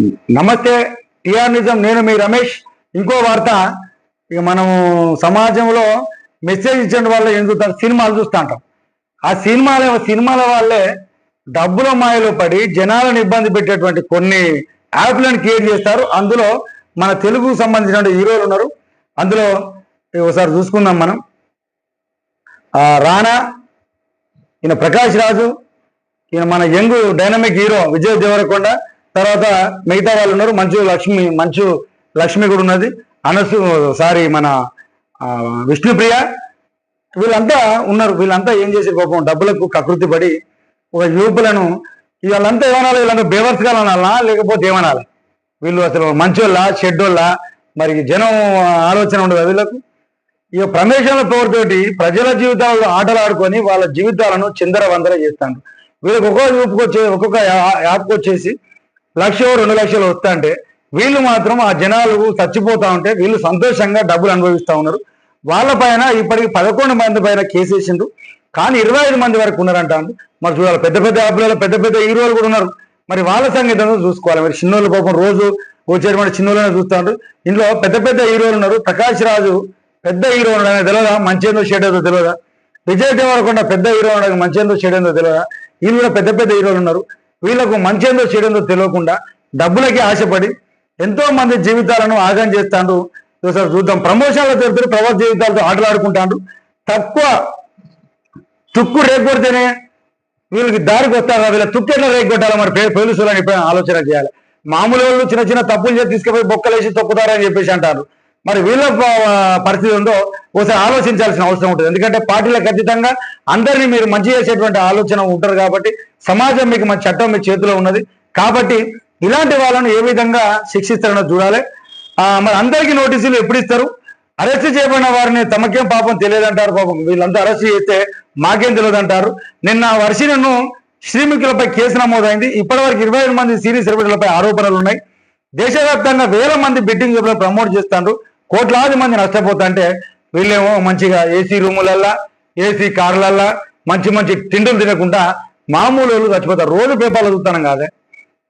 నమస్తే టిఆర్ నిజం నేను మీ రమేష్. ఇంకో వార్త ఇక మనము సమాజంలో మెసేజ్ ఇచ్చిన వాళ్ళు ఏం చూస్తాం? సినిమాలు చూస్తూ ఉంటాం. ఆ సినిమాల సినిమాల వాళ్ళే డబ్బుల మాయలో పడి జనాలను ఇబ్బంది పెట్టేటువంటి కొన్ని యాప్లను క్రియేట్ చేస్తారు. అందులో మన తెలుగుకు సంబంధించిన హీరోలు ఉన్నారు. అందులో ఒకసారి చూసుకుందాం మనం. రానా ఈయన ప్రకాష్ రాజు ఈయన మన young dynamic hero Vijay Deverakonda తర్వాత మిగతా వాళ్ళు ఉన్నారు. మంచు లక్ష్మి మంచు లక్ష్మి కూడా ఉన్నది. అనసు సారీ మన విష్ణుప్రియ. వీళ్ళంతా ఉన్నారు. వీళ్ళంతా ఏం చేసే పాపం డబ్బులకు కకృతి పడి ఒక యూపులను వీళ్ళంతా ఏమనాలి? వీళ్ళంతా బేవర్స్గా అనాలా లేకపోతే ఏమనాలి? వీళ్ళు అసలు మంచోళ్ళ? షెడ్డోళ్ళ మరి జనం ఆలోచన ఉండదు వీళ్ళకు? ఇక ప్రమేశాల తోటి ప్రజల జీవితాల్లో ఆటలు ఆడుకొని వాళ్ళ జీవితాలను చిందర వందర చేస్తాను వీళ్ళకి ఒక్కొక్క యాప్కి ఒక్కొక్క యాప్కొచ్చేసి యాప్కి వచ్చేసి లక్ష రెండు లక్షలు వస్తా అంటే వీళ్ళు మాత్రం ఆ జనాలు చచ్చిపోతా ఉంటే వీళ్ళు సంతోషంగా డబ్బులు అనుభవిస్తూ ఉన్నారు. వాళ్ళ పైన ఇప్పటికి పదకొండు మంది పైన కేసు కానీ ఇరవై ఐదు మంది వరకు ఉన్నారంట మరి చూడాలి పెద్ద పెద్ద యాప్లలో పెద్ద పెద్ద హీరోలు కూడా ఉన్నారు. మరి వాళ్ళ సంగీతం చూసుకోవాలి. మరి చిన్నోళ్ళు పాపం రోజు వచ్చేటువంటి చిన్నోళ్ళనే చూస్తాడు ఇంట్లో పెద్ద పెద్ద హీరోలు ఉన్నారు. ప్రకాష్ రాజు పెద్ద హీరో ఉండడానికి తెలియదా మంచేందో షేడేదో తెలియదా విజయ్ దేవరకొండ పెద్ద హీరో ఉన్నాడు మంచేందో షేడేందో తెలియదా వీళ్ళు కూడా పెద్ద పెద్ద హీరోలు ఉన్నారు. వీళ్ళకు మంచేందో చేయడంతో తెలియకుండా డబ్బులకి ఆశపడి ఎంతో మంది జీవితాలను ఆగం చేస్తాడు ఒకసారి చూద్దాం. ప్రమోషన్ల తెలుపుతారు ప్రవాస జీవితాలతో ఆటలాడుకుంటాడు తక్కువ తుక్కు రేగొడితేనే వీళ్ళకి దారికి వస్తారా? వీళ్ళ తుక్కు ఎట్లా రేగొట్టాలి? మరి పే- పోలీసులు అని ఆలోచన చేయాలి. మామూలు వాళ్ళు చిన్న చిన్న తప్పులు చేసి తీసుకుపోయి బొక్కలేసి తొక్కుతారని చెప్పేసి అంటారు. మరి వీళ్ళ పరిస్థితి ఉందో ఒకసారి ఆలోచించాల్సిన అవసరం ఉంటుంది. ఎందుకంటే పార్టీలకు ఖచ్చితంగా అందరినీ మీరు మంచి చేసేటువంటి ఆలోచన ఉంటారు కాబట్టి సమాజం మీకు మంచి చట్టం మీ చేతిలో ఉన్నది. కాబట్టి ఇలాంటి వాళ్ళను ఏ విధంగా శిక్షిస్తారనో చూడాలి. మరి అందరికీ నోటీసులు ఎప్పుడు ఇస్తారు? అరెస్ట్ చేయబడిన వారిని తమకేం పాపం తెలియదంటారు పాపం. వీళ్ళంతా అరెస్ట్ చేస్తే మాకేం తెలియదంటారు. నిన్న వర్షినను శ్రీముఖులపై కేసు నమోదైంది. ఇప్పటివరకు ఇరవై ఐదు మంది సిరీస్ సెలబ్రిటీలపై ఆరోపణలు ఉన్నాయి దేశవ్యాప్తంగా వేల మంది బిడ్డింగ్ యాప్లను ప్రమోట్ చేస్తారు కోట్లాది మంది నష్టపోతుంటే వీళ్ళేమో మంచిగా ఏసీ రూములల్లా ఏసీ కార్లల్లా మంచి మంచి తిండులు తినకుండా మామూలు వాళ్ళు చచ్చిపోతారు. రోజు పేపర్లు చూస్తాను కాదే.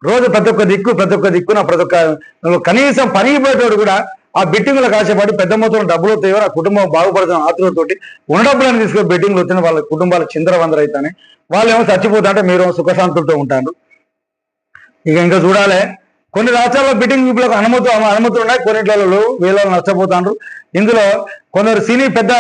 రోజు ప్రతి ఒక్క దిక్కు ప్రతి ఒక్క దిక్కున ప్రతి ఒక్క కనీసం పనిపోయేటోడు కూడా ఆ బెట్టింగ్లకు ఆశపడి పెద్ద మొత్తంలో డబ్బులు వస్తాయో ఆ కుటుంబం బాగుపడుతున్న ఆతులతోటి ఉన్న డబ్బులను తీసుకొని బెట్టింగ్లు వచ్చిన వాళ్ళ కుటుంబాలు చిందరవందర అవుతాయి వాళ్ళు ఏమో చచ్చిపోతా అంటే మీరు సుఖశాంతులతో ఉంటారు. ఇక ఇంకా చూడాలి. కొన్ని రాష్ట్రాల్లో బిడ్డింగ్ గ్రూపులకు అనుమతి అనుమతులు ఉన్నాయి. కొన్నిట్లలో వీళ్ళలో నష్టపోతారు ఇందులో కొందరు సినీ పెద్ద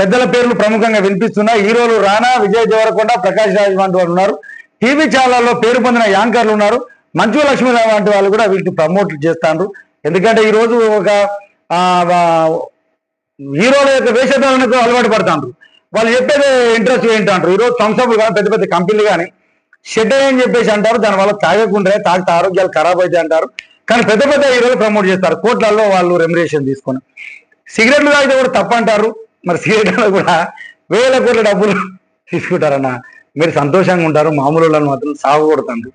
పెద్దల పేర్లు ప్రముఖంగా వినిపిస్తున్నాయి. హీరోలు రానా విజయ్ దేవరకొండ ప్రకాష్ రాజ్ వంటి వారు ఉన్నారు. టీవీ ఛానల్లో పేరు పొందిన యాంకర్లు ఉన్నారు. మంచు లక్ష్మి వంటి వాళ్ళు కూడా వీటిని ప్రమోట్ చేస్తాండ్రు. ఎందుకంటే ఈ రోజు ఒక హీరోల యొక్క వేషధారణకు అలవాటు పడతాండ్రు. వాళ్ళు చెప్పేది ఇంట్రెస్ట్ ఏంటంటారు? ఈరోజు సంస్థలు కానీ పెద్ద పెద్ద కంపెనీలు కానీ షెడ్డర్ అని చెప్పేసి అంటారు. దానివల్ల తాగకుండా తాగితే ఆరోగ్యాలు ఖరాబ్ అవుతాయి అంటారు. కానీ పెద్ద పెద్ద హీరోలు ప్రమోట్ చేస్తారు. కోట్లలో వాళ్ళు రెమ్యురేషన్ తీసుకొని. సిగరెట్లు తాగితే కూడా తప్పంటారు మరి సిగరెట్లు కూడా వేల కోట్ల డబ్బులు తీసుకుంటారన్న. మీరు సంతోషంగా ఉంటారు. మామూలు మాత్రం సాగకూడదండి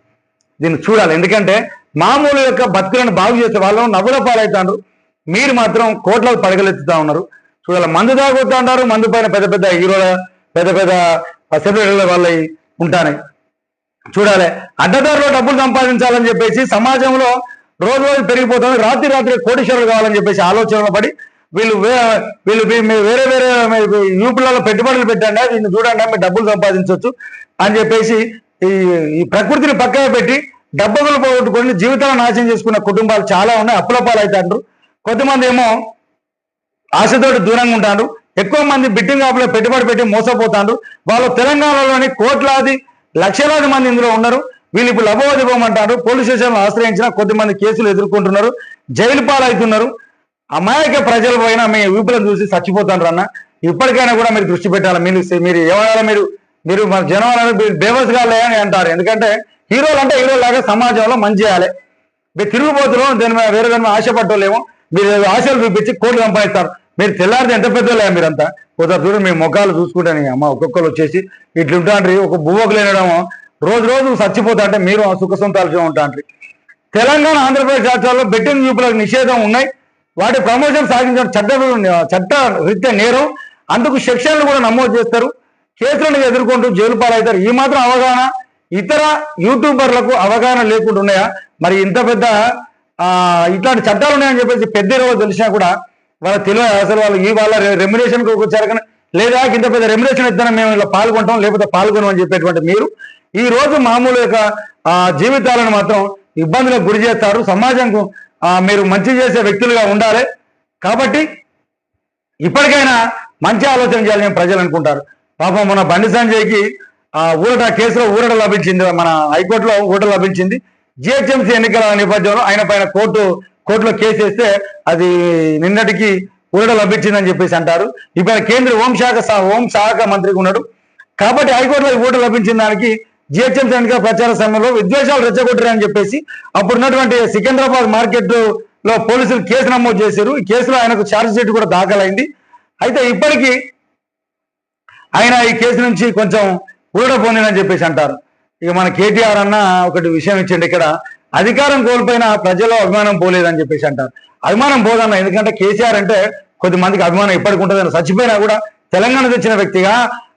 దీన్ని చూడాలి. ఎందుకంటే మామూలు యొక్క బతుకులను బాగు చేసే వాళ్ళు నవ్వుల పాలవుతారు మీరు మాత్రం కోట్లకు పడగలెత్తుతా ఉన్నారు. చూడాలి. మందు తాగుతూ ఉంటారు మందు పైన పెద్ద పెద్ద హీరోల పెద్ద పెద్ద సెలబ్రిటీల వాళ్ళ ఉంటాయి చూడాలి. అడ్డదారిలో డబ్బులు సంపాదించాలని చెప్పేసి సమాజంలో రోజు రోజు పెరిగిపోతుంది రాత్రి రాత్రి కోటీశ్వరులు కావాలని చెప్పేసి ఆలోచనలో పడి వీళ్ళు వీళ్ళు మీ వేరే వేరే యూపీలలో పెట్టుబడులు పెట్టండి వీళ్ళు చూడండి మీరు డబ్బులు సంపాదించవచ్చు అని చెప్పేసి ఈ ఈ ప్రకృతిని పక్కన పెట్టి డబ్బులు పోగొట్టుకొని జీవితాలను నాశనం చేసుకున్న కుటుంబాలు చాలా ఉన్నాయి. అప్పుల పాలవుతాండ్రు కొంతమంది ఏమో ఆశతోటి దూరంగా ఉంటారు. ఎక్కువ మంది బిట్టింగ్ యాప్లో పెట్టుబడి పెట్టి మోసపోతాడు వాళ్ళు తెలంగాణలోని కోట్లాది లక్షలాది మంది ఇందులో ఉన్నారు. వీళ్ళు ఇప్పుడు లభోదిపోమంటారు పోలీస్ స్టేషన్లో ఆశ్రయించిన కొద్దిమంది కేసులు ఎదుర్కొంటున్నారు. జైలు పాలవుతున్నారు. అమాయక ప్రజల పైన మీ ఊపిలను చూసి చచ్చిపోతాను అన్న. ఇప్పటికైనా కూడా మీరు దృష్టి పెట్టాలి. మీరు మీరు ఏమన్నా మీరు? మీరు మన జనం బేవస్గా అని అంటారు. ఎందుకంటే హీరోలు అంటే హీరో లాగా సమాజంలో మంచి చేయాలి. మీరు తిరుగుబోతులు దాని మీద వేరే దాని మీద మీరు ఆశలు చూపించి కోట్లు సంపాదిస్తారు మీరు తెల్లారితే ఎంత పెద్దలే మీరంతా? ఒకసారి చూడండి మీ ముఖాలు చూసుకుంటాను అమ్మ ఒక్కొక్కరు వచ్చేసి ఇట్లుంటాండ్రి ఒక బువ్వకు లేనడము రోజు రోజు చచ్చిపోతా అంటే మీరు సుఖ సొంతాలుగా ఉంటాండ్రి. తెలంగాణ ఆంధ్రప్రదేశ్ రాష్ట్రాల్లో బెట్టింగ్ చూపులకు నిషేధం ఉన్నాయి. వాటి ప్రమోషన్ సాగించడం చట్ట చట్ట రీత్యా నేరం. అందుకు సెక్షన్లు కూడా నమోదు చేస్తారు. కేసులను ఎదుర్కొంటూ జైలు పాలవుతారు. ఈ మాత్రం అవగాహన. ఇతర యూట్యూబర్లకు అవగాహన లేకుండా ఉన్నాయా? మరి ఇంత పెద్ద ఇట్లాంటి చట్టాలు ఉన్నాయని చెప్పేసి పెద్ద రోజు తెలిసినా కూడా వాళ్ళ తెలియదు అసలు వాళ్ళు ఈ వాళ్ళ రెమ్యునేషన్ వచ్చారు కానీ లేదా ఇంత పెద్ద రెమ్యునేషన్ ఇద్దాం మేము ఇలా పాల్గొంటాం లేకపోతే పాల్గొనం అని చెప్పేటువంటి మీరు. ఈ రోజు మామూలు యొక్క జీవితాలను మాత్రం ఇబ్బందులకు గురి చేస్తారు. సమాజంకు మీరు మంచి చేసే వ్యక్తులుగా ఉండాలి. కాబట్టి ఇప్పటికైనా మంచి ఆలోచన చేయాలని ప్రజలు అనుకుంటారు. పాపం మన బండి సంజయ్కి ఊరట కేసులో ఊరట లభించింది. మన హైకోర్టులో ఊరట లభించింది. జిహెచ్ఎంసీ ఎన్నికల నేపథ్యంలో ఆయన పైన కోర్టు కోర్టులో కేసు వేస్తే అది నిన్నటికి ఊరట లభించిందని చెప్పేసి అంటారు. ఇప్పుడు కేంద్ర హోంశాఖ హోంశాఖ మంత్రిగా ఉన్నాడు. కాబట్టి హైకోర్టులో ఓటు లభించిన దానికి జిహెచ్ఎంసీ ఎన్నికల ప్రచార సమయంలో విద్వేషాలు రెచ్చగొట్టారని చెప్పేసి అప్పుడు ఉన్నటువంటి సికింద్రాబాద్ మార్కెట్లో పోలీసులు కేసు నమోదు చేశారు. ఈ కేసులో ఆయనకు ఛార్జ్ షీట్ కూడా దాఖలైంది. అయితే ఇప్పటికీ ఆయన ఈ కేసు నుంచి కొంచెం ఊరట పొందినని చెప్పేసి అంటారు. ఇక మన కేటీఆర్ అన్న ఒకటి విషయం ఇచ్చిండు ఇక్కడ. అధికారం కోల్పోయిన ప్రజల్లో అభిమానం పోలేదని చెప్పేసి అంటారు. అభిమానం పోదన్న ఎందుకంటే కేసీఆర్ అంటే కొద్ది మందికి అభిమానం ఎప్పటికి ఉంటుందని చచ్చిపోయినా కూడా తెలంగాణ తెచ్చిన వ్యక్తిగా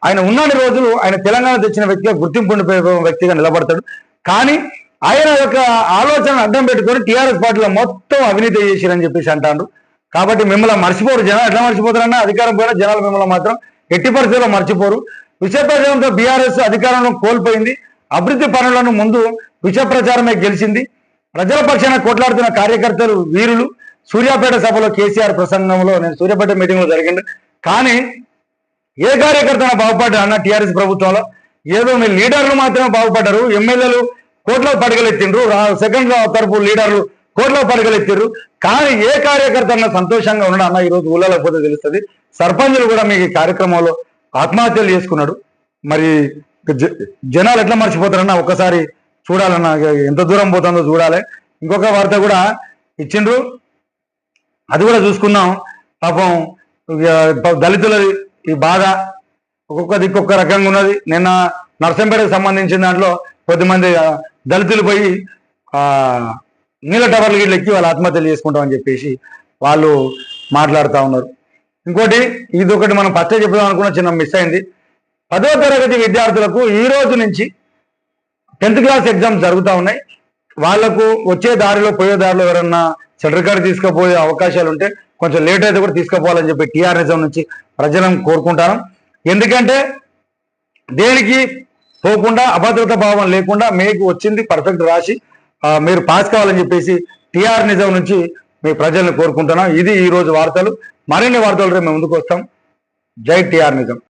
ఆయన ఉన్నన్ని రోజులు ఆయన తెలంగాణ తెచ్చిన వ్యక్తిగా గుర్తింపు వ్యక్తిగా నిలబడతాడు. కానీ ఆయన యొక్క ఆలోచన అడ్డం పెట్టుకొని టీఆర్ఎస్ పార్టీలో మొత్తం అవినీతి చేసిరని చెప్పేసి అంటాడు కాబట్టి మిమ్మల్ని మర్చిపోరు. జనాలు ఎట్లా మర్చిపోతారన్నా అధికారం పోయినా జనాలు మిమ్మల్ని మాత్రం ఎట్టి పరిస్థితుల్లో మర్చిపోరు. విశాఖపట్నంతో బీఆర్ఎస్ అధికారంలో కోల్పోయింది. అభివృద్ధి పనులను ముందు విష ప్రచారమే గెలిచింది. ప్రజల పక్షాన కొట్లాడుతున్న కార్యకర్తలు వీరులు సూర్యాపేట సభలో కేసీఆర్ ప్రసంగంలో నేను సూర్యాపేట మీటింగ్లో జరిగింది కానీ ఏ కార్యకర్తను బాగుపడ్డా అన్న టీఆర్ఎస్ ప్రభుత్వంలో. ఏదో మీ లీడర్లు మాత్రమే బాగుపడ్డారు. ఎమ్మెల్యేలు కోట్ల పడగలెత్తిండ్రు. సెకండ్ తరపు లీడర్లు కోట్ల పడగలెత్తిండ్రు కానీ ఏ కార్యకర్త అన్న సంతోషంగా ఉన్నాడు అన్న ఈ రోజు ఊళ్ళలో పోతే తెలుస్తుంది. సర్పంచులు కూడా మీకు ఈ కార్యక్రమంలో ఆత్మహత్యలు చేసుకున్నాడు. మరి జనాలు ఎట్లా మర్చిపోతారన్న ఒక్కసారి చూడాలన్న ఎంత దూరం పోతుందో చూడాలి. ఇంకొక వార్త కూడా ఇచ్చిండ్రు. అది కూడా చూసుకున్నాం. పాపం ఇక ఈ బాధ ఒక్కొక్క దిక్కొక్క రకంగా ఉన్నది. నిన్న నర్సంపేటకు సంబంధించిన దాంట్లో కొద్దిమంది దళితులు పోయి నీళ్ళ టవర్లు గిట్ల ఎక్కి వాళ్ళు ఆత్మహత్యలు చేసుకుంటామని చెప్పేసి వాళ్ళు మాట్లాడుతూ ఉన్నారు. ఇంకోటి ఇది ఒకటి మనం ఫస్ట్ చెప్దాం అనుకున్న చిన్న మిస్ అయింది. పదో తరగతి విద్యార్థులకు ఈ రోజు నుంచి టెన్త్ క్లాస్ ఎగ్జామ్స్ జరుగుతూ ఉన్నాయి. వాళ్ళకు వచ్చే దారిలో పోయే దారిలో ఎవరన్నా సెంటర్ కార్డు తీసుకుపోయే అవకాశాలు ఉంటే కొంచెం లేట్ అయితే కూడా తీసుకుపోవాలని చెప్పి టీఆర్ఎస్ నుంచి ప్రజలను కోరుకుంటాను. ఎందుకంటే దేనికి పోకుండా అభద్రత భావం లేకుండా మీకు వచ్చింది పర్ఫెక్ట్ రాసి మీరు పాస్ కావాలని చెప్పేసి టీఆర్ నిజం నుంచి మీ ప్రజల్ని కోరుకుంటున్నాం ఇది ఈరోజు వార్తలు. మరిన్ని వార్తలు రేపు మేము ముందుకు వస్తాం. జై టీఆర్ నిజం